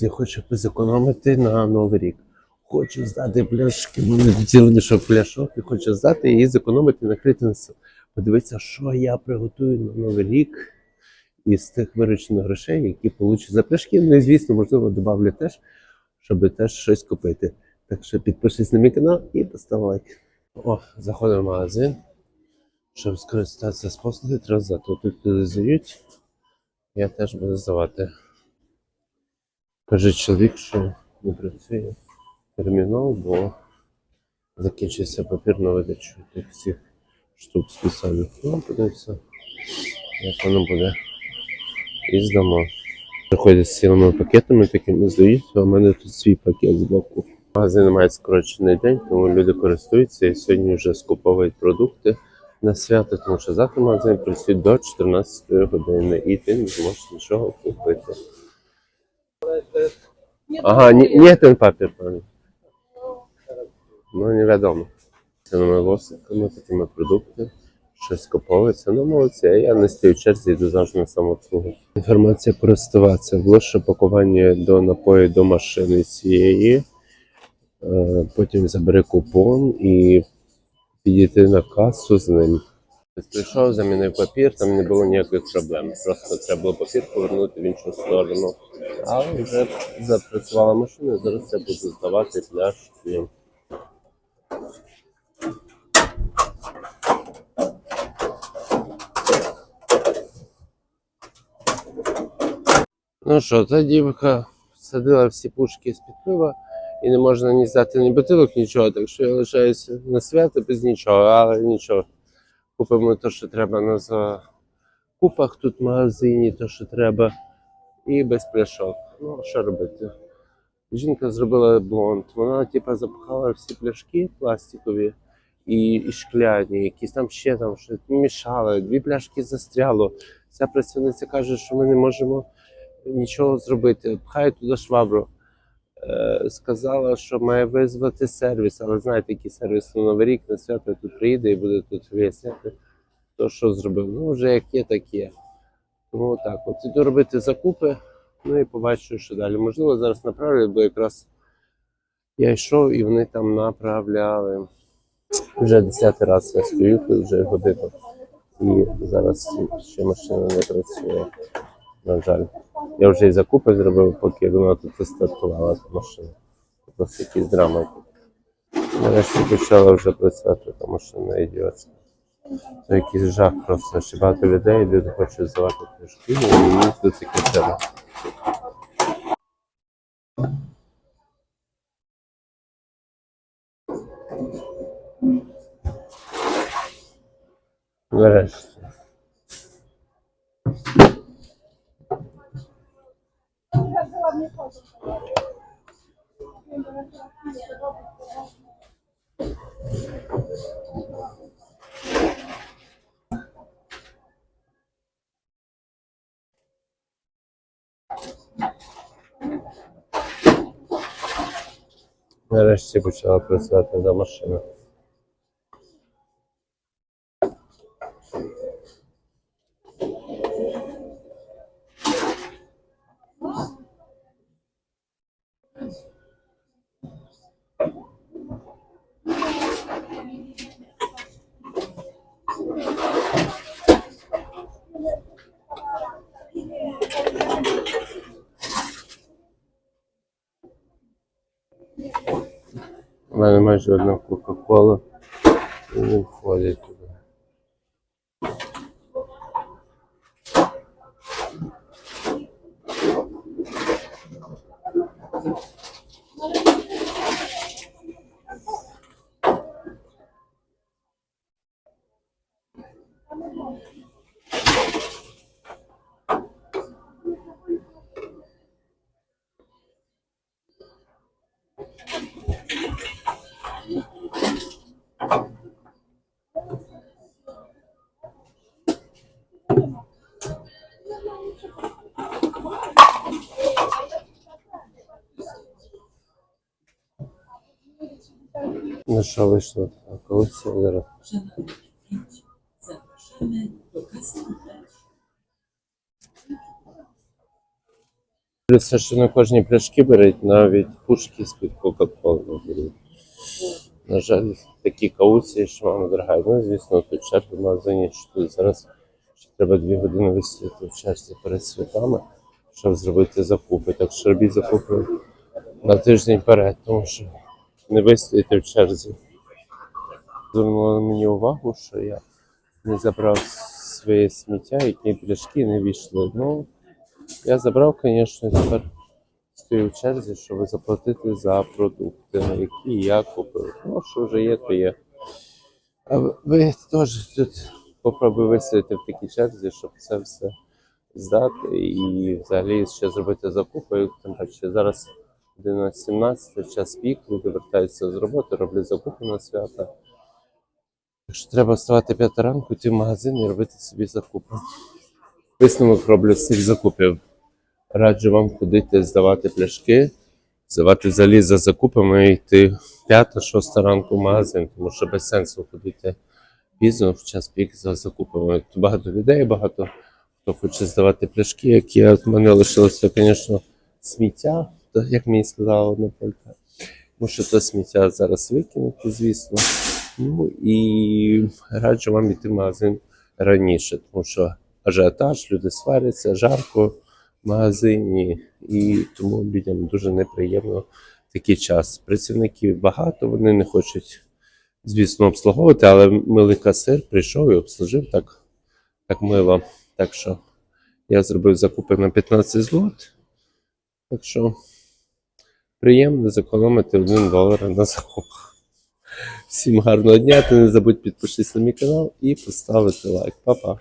Я хочу зекономити на Новий рік. Хочу здати пляшки, мене цілий мішок пляшок і хочу здати і зекономити на стіл. Подивитися, що я приготую на Новий рік із тих виручених грошей, які получу за пляшки. Ну і звісно, можливо, додавлю теж, щоб теж щось купити. Так що підпишись на мій канал і постав лайк. О, заходимо в магазин. Щоб скористатися з послуги, треба здати. Тут люди здають, я теж буду здавати. Каже чоловік, що не працює термінал, бо закінчився папір на видачу тих всіх штук спеціальних. Ну, подивимося, як воно буде. І здамо. Приходять з цілими пакетами, такими здають, а в мене тут свій пакет з боку. Магазин має скорочений день, тому люди користуються і сьогодні вже скуповують продукти на свято, тому що завтра магазин працює до 14 години і ти не зможеш нічого купити. Ага, не, не ten papier, panie. Ну, невідомо. Цими лосиками, такими продукти, щось куповується. Ну, молодці, а я не стою в черзі, йду завжди на самообслугу. Інформація користуватися. Влучше пакування до напою до машини цієї. Е, Потім забери купон і підійти на касу з ним. Прийшов, замінив папір, там не було ніяких проблем. Просто треба було папір повернути в іншу сторону. Але вже запрацювала машина, зараз я буду здавати пляшки. Ну що, та дівка садила всі пушки з-під пива і не можна ні здати ні бутилок, нічого, так що я лишаюся на свято без нічого, але нічого. Купимо те, що треба на закупах тут в магазині, те, що треба, і без пляшок. Ну, що робити? Жінка зробила блонд. Вона типа запхала всі пляшки пластикові і, і шкляні, якісь там ще там щось мішали, дві пляшки застряло. Ця працівниця каже, що ми не можемо нічого зробити. Пхає туди швабру. Е, сказала, що має визвати сервіс, але знаєте, який сервіс на Новий рік на свято тут приїде і буде тут виясняти, хто що зробив. Ну, вже як є, так є. Тому так, от іду робити закупи, ну і побачу, що далі. Можливо, зараз направлять, бо якраз я йшов і вони там направляли. Вже десятий раз я стою тут вже годину. І зараз ще машина не працює. На жаль. Я вже і закупи зробив, поки вона тут і стартувала та машина. Просто якісь драми. Нарешті почала вже працювати та машина ідіотська. Це якийсь жах просто. Ще багато людей, люди хочуть здавати книжки, і мені тут таке треба. Нарешті. Нарешті почала працювати за машина. Мене майже одна Кока-Кола не входить. Ну що вийшло? А коли це зараз? Плюс, що на кожні пляшки беруть навіть пушки з-під Кока-Коли беруть. На жаль, такі кауції, що мама дорога. Ну, звісно, тут черги в магазині, що тут зараз ще треба дві години висіти в черзі перед святами, щоб зробити закупи. Так що робіть закупи на тиждень вперед, тому що не вистоїте в черзі. Звернуло мені увагу, що я не забрав своє сміття, які пляшки не війшли. Ну, я забрав, звісно, тепер стою в черзі, щоб заплатити за продукти, які я купив. Ну, що вже є, то є. А ви теж тут попробуй вистояти в такій черзі, щоб це все здати і взагалі ще зробити закупи. Тим паче зараз 11.17, час пік, люди вертаються з роботи, роблять закупи на свята. Якщо треба вставати 5 ранку, йти в магазин і робити собі закупи. Висновок роблю з цих закупів. Раджу вам ходити здавати пляшки, здавати взагалі за закупами і йти 5-6 ранку в магазин, тому що без сенсу ходити пізно в час пік за закупами. Тут багато людей, багато хто хоче здавати пляшки, які от мене лишилося, звісно, сміття, то, як мені сказала одна полька. Що то сміття зараз викинути, звісно. Ну і раджу вам йти в магазин раніше, тому що ажіотаж, люди сваряться, жарко в магазині, і тому людям дуже неприємно такий час. Працівників багато, вони не хочуть, звісно, обслуговувати, але милий касир прийшов і обслужив так, так мило. Так що я зробив закупи на 15 злот. Так що приємно зекономити 1 долар на закупах. Всім гарного дня, ти не забудь підпишись на мій канал і поставити лайк. Па-па.